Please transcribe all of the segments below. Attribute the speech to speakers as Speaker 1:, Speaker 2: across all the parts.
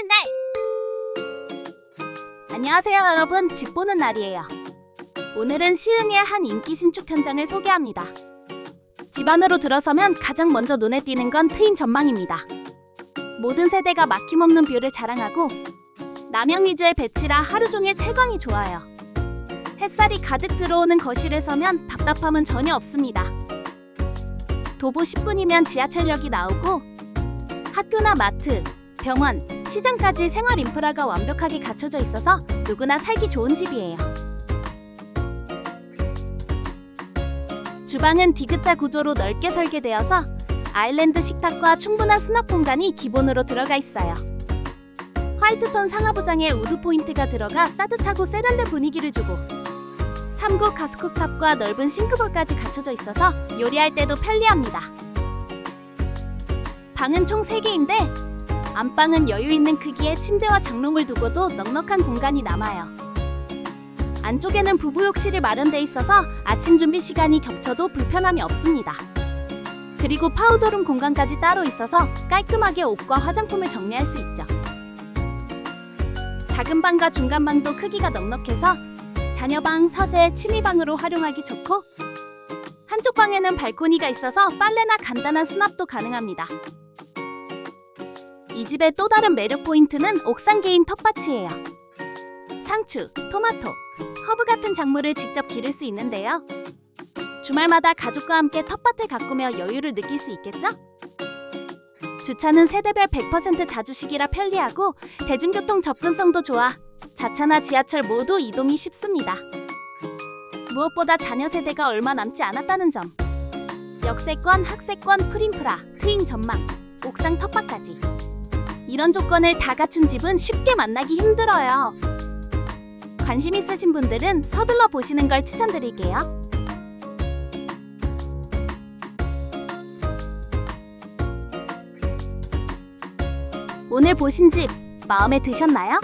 Speaker 1: 보는 날.
Speaker 2: 안녕하세요 여러분. 집 보는 날이에요. 오늘은 시흥의 한 인기 신축 현장을 소개합니다. 집 안으로 들어서면 가장 먼저 눈에 띄는 건 트인 전망입니다. 모든 세대가 막힘없는 뷰를 자랑하고 남양 위주의 배치라 하루 종일 채광이 좋아요. 햇살이 가득 들어오는 거실에 서면 답답함은 전혀 없습니다. 도보 10분이면 지하철역이 나오고 학교나 마트, 병원, 시장까지 생활 인프라가 완벽하게 갖춰져 있어서 누구나 살기 좋은 집이에요. 주방은 디귿자 구조로 넓게 설계되어서 아일랜드 식탁과 충분한 수납 공간이 기본으로 들어가 있어요. 화이트톤 상하부장에 우드 포인트가 들어가 따뜻하고 세련된 분위기를 주고 3구 가스쿡탑과 넓은 싱크볼까지 갖춰져 있어서 요리할 때도 편리합니다. 방은 총 3개인데 안방은 여유 있는 크기의 침대와 장롱을 두고도 넉넉한 공간이 남아요. 안쪽에는 부부 욕실이 마련돼 있어서 아침 준비 시간이 겹쳐도 불편함이 없습니다. 그리고 파우더룸 공간까지 따로 있어서 깔끔하게 옷과 화장품을 정리할 수 있죠. 작은 방과 중간 방도 크기가 넉넉해서 자녀방, 서재, 취미방으로 활용하기 좋고 한쪽 방에는 발코니가 있어서 빨래나 간단한 수납도 가능합니다. 이 집의 또 다른 매력 포인트는 옥상 개인 텃밭이에요. 상추, 토마토, 허브 같은 작물을 직접 기를 수 있는데요. 주말마다 가족과 함께 텃밭을 가꾸며 여유를 느낄 수 있겠죠? 주차는 세대별 100% 자주식이라 편리하고 대중교통 접근성도 좋아 자차나 지하철 모두 이동이 쉽습니다. 무엇보다 자녀 세대가 얼마 남지 않았다는 점. 역세권, 학세권, 프린프라, 트인 전망, 옥상 텃밭까지. 이런 조건을 다 갖춘 집은 쉽게 만나기 힘들어요. 관심 있으신 분들은 서둘러 보시는 걸 추천드릴게요. 오늘 보신 집 마음에 드셨나요?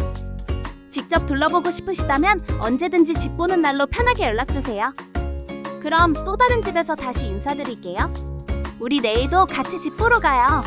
Speaker 2: 직접 둘러보고 싶으시다면 언제든지 집 보는 날로 편하게 연락 주세요. 그럼 또 다른 집에서 다시 인사드릴게요. 우리 내일도 같이 집 보러 가요.